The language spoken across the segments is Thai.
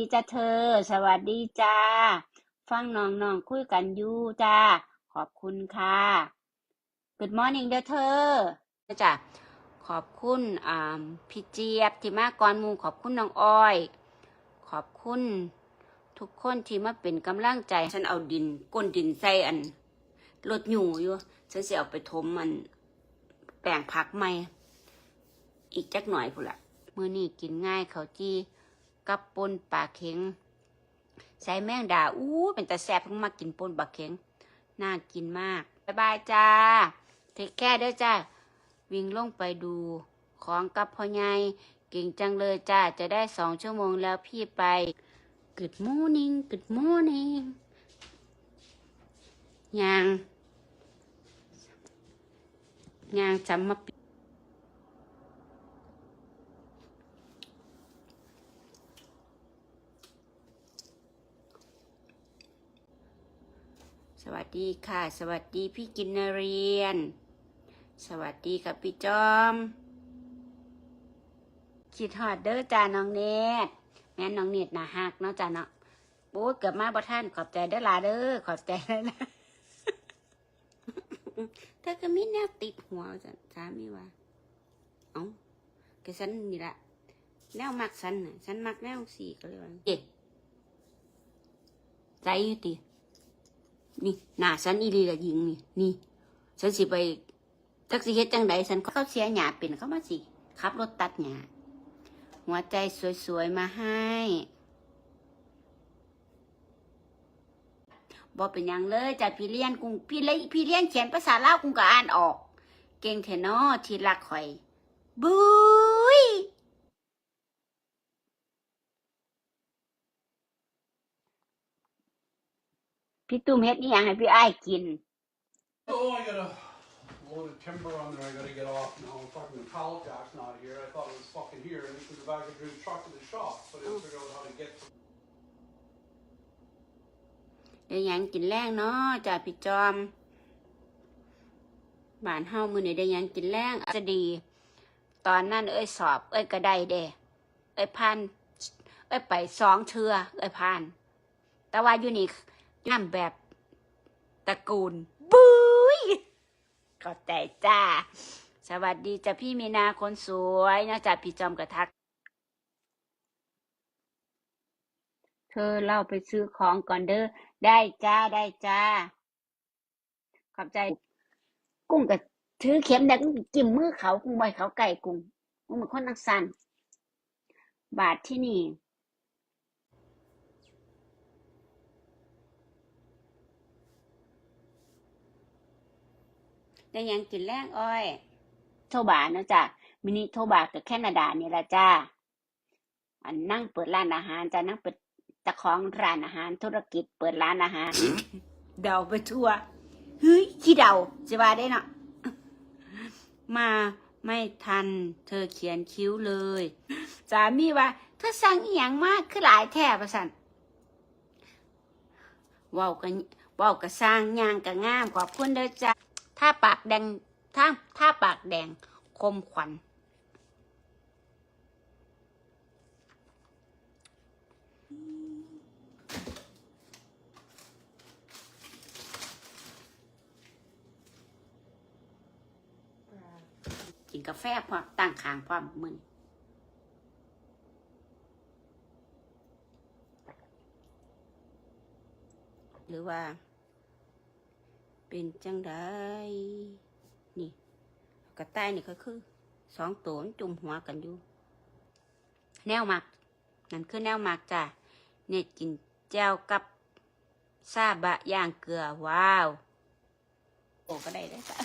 ดีจ้าเธอ สวัสดีจ้า ฟังน้องน้องคุยกันอยู่จ้า ขอบคุณค่ะ Good morning เด้อเธอจ้าขอบคุณอ่าพี่เจี๊ยบที่มาก่อนมูขอบคุณน้องอ้อย ขอบคุณทุกคนที่มาเป็นกำลังใจ ฉันเอาดินก้นดินใส่อันรถอยู่อยู่ ฉันสิเอาไปถมมันแปลงผักใหม่ อีกจักหน่อยพุ่นละมือนี้กินง่ายเขาจี้ กับปนปลาเข็ง ใส่แมงดาอู้เป็นตาแซ่บเพิ่งมากินปนปลาเข็ง น่ากินมากบ๊ายบายจ้าเทคแค่เด้อจ้าวิ่งลงไปดูของกับพ่อใหญ่เก่งจังเลยจ้าจะได้สองชั่วโมงแล้วพี่ไป Good morning Good morning ยังยังจำมา วัสดีค่ะ สวัสดีพี่กินนเรียน สวัสดีค่ะพี่จอมคิดฮอดเด้อจ้าน้องเนตแม่นน้องเนตน่าฮักเนาะจ้าเนาะโอ้เกือบมาบ่ท่านขอบใจเด้อลาเด้อขอบใจเลยนะเธอก็มีแนวติดหัวจ้ะสามีว่าเอ้าก็ฉันนี่ละแนวมักฉันน่ะฉันมักแนวสี่ก็เลยว่าเอ๊ะใจอยู่ติ นี่หน้าฉันอีหลีละหญิงนี่นี่ ฉันสิไปจักสิเฮ็ดจังใดฉันเขาเสียหยาเป็นเขามาสิขับรถตัดหยาหัวใจสวยๆมาให้บอเป็นยังเลยจ้ะพี่เลี้ยนกุงพี่เลยพี่เลี้ยนเขียนภาษาลาวกุงก็อ่านออก เก่งเทนอที่รักข่อยบุย พี่ตุ้มเฮ็ดนี่ยังให้พี่อ้ายกิน Oh, I got a load of timber on there I gotta get off now. Fucking pallet jack's not here. I thought it was fucking here and it's in the back of the truck to the shop, so I didn't figure out how to get from เดี๋ยวหยังกินแรงเนาะจ้าพี่จอมบ้านเฮามื้อนี้ได้หยังกินแรงอาจจะดี ตอนนั้นเอ้ยสอบ เอ้ยก็ได้เด้เอ้ยผ่านเอ้ยไปสองเทือเอ้ยผ่าน แต่ว่าอยู่นี่ ย่ำแบบตระกูลบุยขอบใจจ้า สวัสดีจ้าพี่มีนาคนสวยนะจ้าพี่จอมกระทัก เธอเล่าไปซื้อของก่อนเด้อ ได้จ้าได้จ้า ขอบใจ กุ้งกับถือเข็มแดงจิ้มมือเขากุ้งใบเขาไก่กุ้งกุ้งเป็นคนนักสันบาทที่นี่ ได้หยังกินแรงอ้อย โทบาเนาะจ้ะมินิโทบากับแคนาดานี่ละจ้าอันนั่งเปิดร้านอาหารจ้ะนั่งเปิดเจ้าของร้านอาหารธุรกิจเปิดร้านอาหาร เดาไปทั่วเฮ้ยขี้เดาจะว่าได้เนาะมาไม่ทัน เธอเขียนคิ้วเลยสามีว่าเธอสั่งอีหยังมากคือหลายแท่ประสันเว้ากันเว้ากับสร้างยางกับงามขอบคุณเด้อจ้า ถ้าปากแดงถ้าถ้าปากแดงคมขวัญกินกาแฟพร้อมตั้งคางพร้อมมือนหรือว่า เป็นจังไดนี่กระต่ายนี่ก็คือสองตัวมันจุ่มหัวกันอยู่ แนวหมัก นั่นคือแนวหมักจ้ะเน็ตกินแจ่วกับซาบะย่างเกลือว้าวโอ้ก็ได้ได้จ้ะ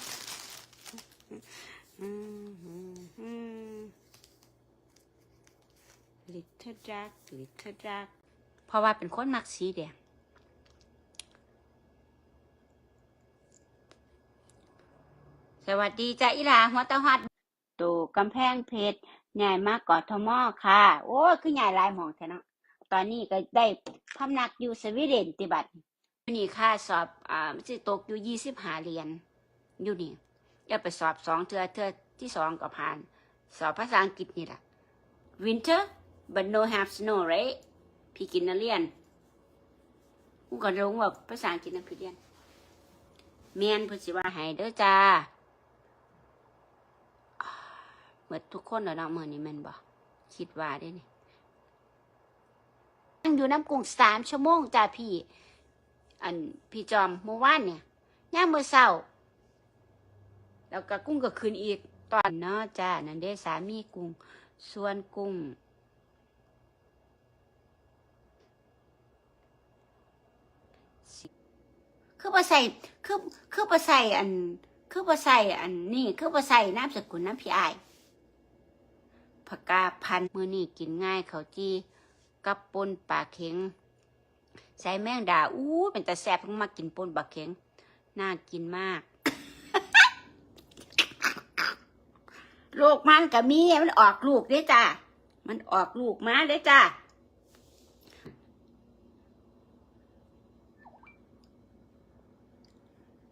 ลิตเติ้ลดักลิตเติ้ลดักเพราะว่าเป็นคนมักสีแดง สวัสดีจ้าอีหลาหัวตะหัดตูกำแพงเพชรใหญ่มากกอทมอค่ะ โอ้ยคือใหญ่หลายหมองแท้เนาะตอนนี้ก็ได้พำนักอยู่สวีเดนติบัตอยู่นี่ค่าสอบอ่ามันจะตกอยู่ยี่สิบหาเรียญอยู่นี่จะไปสอบสองเทือเทือที่สองก็ผ่าน สอบภาษาอังกฤษนี่แหละ winter but no have snow right พี่กินนัเรียนกูก็รู้ว่าภาษาอังกฤษนะพี่เรียนเมียนพูดสิว่าให้เด้อจ้าเห มือนทุกคนแล้วเนาะเมื่อนี้มันบ่คิดว่าได้นี่นั่งอยู่น้ำกุ้งสามชั่วโมงจ้าพี่ อันพี่จอมเมื่อวานเนี่ยย่ามเมื่อเช้า แล้วก็กุ้งก็คืนอีกตอนเนาะจ้านั่นเด้สามีกุ้งส่วนกุ้งคือบ่ใส่คือคือบ่ใส่อัน คือบ่ใส่อันนี่คือบ่ใส่น้ำสกุลน้ำพี่ไอ ผักกาพันมือนี้กินง่ายเขาจีกับปนปลาเข็ง ใส่แมงดาอู้เป็นตาแซ่บมากินปนปลาเข็ง น่ากินมากลูกมันก็มีมันออกลูกเด้จ้ามันออกลูกมาเด้จ้า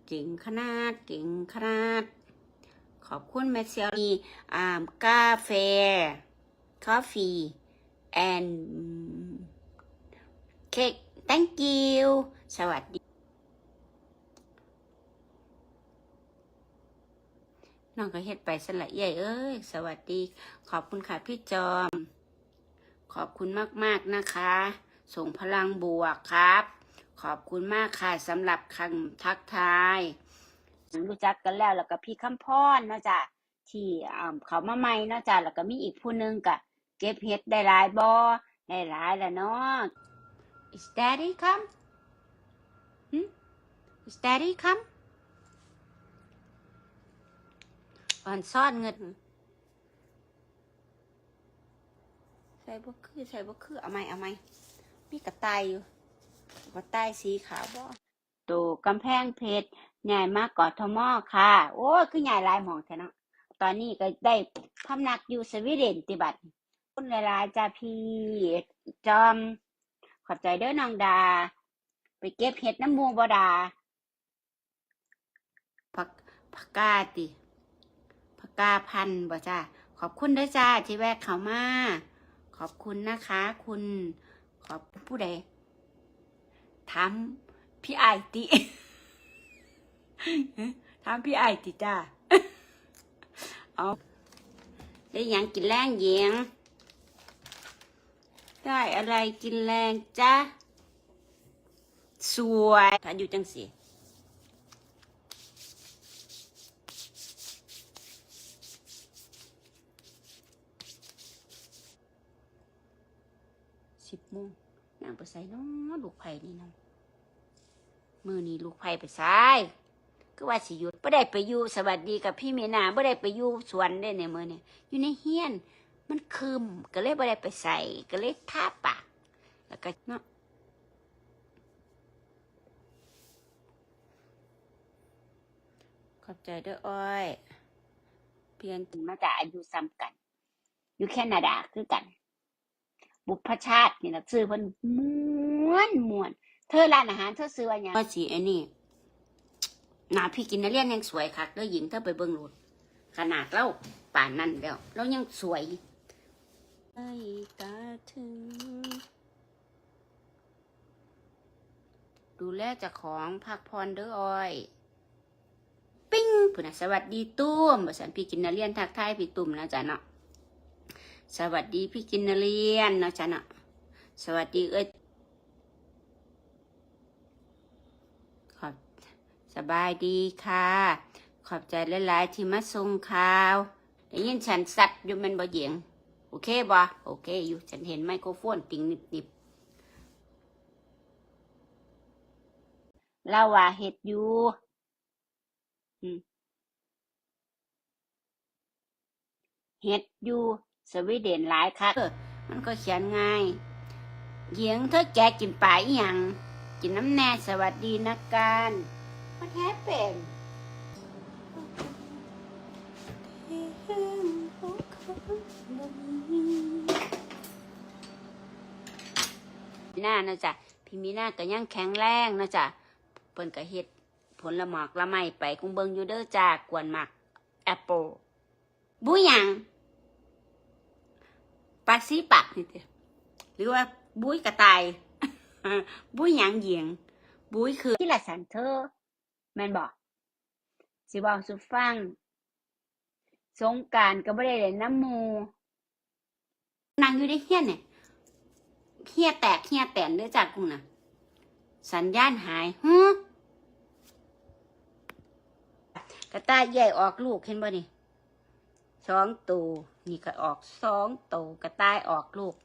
เก่งขนาดเก่งขนาด ขอบคุณแมเซียมีอ่ากาแฟ coffee and เค้ก thank you สวัสดี น้องก็เฮ็ดไปสละเอียดเอ้ย สวัสดี ขอบคุณค่ะพี่จอม ขอบคุณมากๆนะคะ ส่งพลังบวกครับ ขอบคุณมากค่ะสำหรับคำทักทาย รู้จักกันแล้วแล้วก็พี่คำพรเนาะจ้ะที่อ่าเขามาใหม่เนาะจ้ะแล้วก็มีอีกผู้หนึงก็เก็บเห็ดได้หลายบ่ได้หลายแล้วเนาะ Is daddy come หึ Is daddy come อ่อนซ่อนเงินใส่บ่คือใส่บ่คือเอาไหมเอาไหมมีกระต่ายอยู่กระต่ายสีขาวบ่ตูกำแพงเพชร ใหญ่มากกอทมอค่ะ โอ้คือใหญ่หลายหมองแท้เนาะตอนนี้ก็ได้พำนักอยู่สวีเดนติบัดคุณหลายๆจ้าพี่จอม ขอบใจเด้อน้องดา ไปเก็บเห็ดน้ำมูบดาผักผักกาติผักกาพันบ่จ้าขอบคุณด้อจ้าที่แวะเขามา ขอบคุณนะคะ คุณขอบผู้ใดถามพี่ไอติ ถามพี่ไอติจ้าเอาได้ยังกินแรงเยียงได้อะไรกินแรงจ้าสวยถ้าอยู่จังสิสิบโมงนางไปใส่น้อลูกไผ่นี่น้องมือนี้ลูกไผ่ไปใส่ ก็ว่าสิหยุดไม่ได้ไปอยู่สวัสดีกับพี่เมนาไม่ได้ไปอยู่สวนได้ในมือเนี่ยอยู่ในเฮียน มันคืมก็เลยไม่ได้ไปใส่ก็เลยทาปากแล้วก็เนาะขอบใจด้วยอ้อย เพียงถึงมาจากอายุซ้ำกัน อยู่แคนาดาคือกัน บุพชาตินี่นะซื้อเพิ่นม้วนม้วน เธอร้านอาหารเธอซื้อว่าหยังว่าสิไอ้นี่ หน้าพี่กินนักเรียนยังสวยคักเด้อหญิงเธอไปเบิ่งรูดขนาดเราป่านนั้นแล้วเรายังสวยไอ้ตาถึง ดูแลจากของพักพรเด้ออ้อย ปิ้งผู้นะสวัสดีตุ้มบสันพี่กินนาเรียนทักทายพี่ตุ้มนะจ๊ะเนาะสวัสดีพี่กินนาเรียนนะจ๊ะเนาะสวัสดีเอ้ย ขอบ สบายดีค่ะ ขอบใจหลายๆที่มาส่งข่าวได้ยินฉันสัตว์อยู่มันบ่เยียง โอเคบ่โอเค อยู่ฉันเห็นไมโครโฟนติงนิบๆเราว่าเห็ดอยู่เห็ดอยู่สวีเดนหลายค่ะมันก็เขียนง่ายเหยียงเธอแกกินปลาอีหยังกินน้ำแน่สวัสดีนะการ มันแฮปเป็นมีหน้านะจ๊ะพี่มีหน้าก็ยังแข็งแรงนะจ๊ะเพิ่นก็เฮ็ดผลละหมากละไม้ไปคงเบิงอยู่เด้อจ้ากวนหมักแอปเปิลบุหยังปากสีปากนี่เด้อหรือว่าบุ้ยกระต่าย บุ้ยหยังเหยียง บุ้ยคือที่ละสันเธอ แม่นบอกสิบอกสุฟัง สงการก็ไม่ได้เล่นน้ำมูนางอยู่ได้เฮี้ยนเนี่ยเฮี้ยแตกเฮี้ยแตนเด้อจากกูนะสัญญาณหายฮึกระต่ายใหญ่ออกลูกเห็นบ่นี่สองตัวนี่ก็ออกสองตัวกระต่ายออกลูก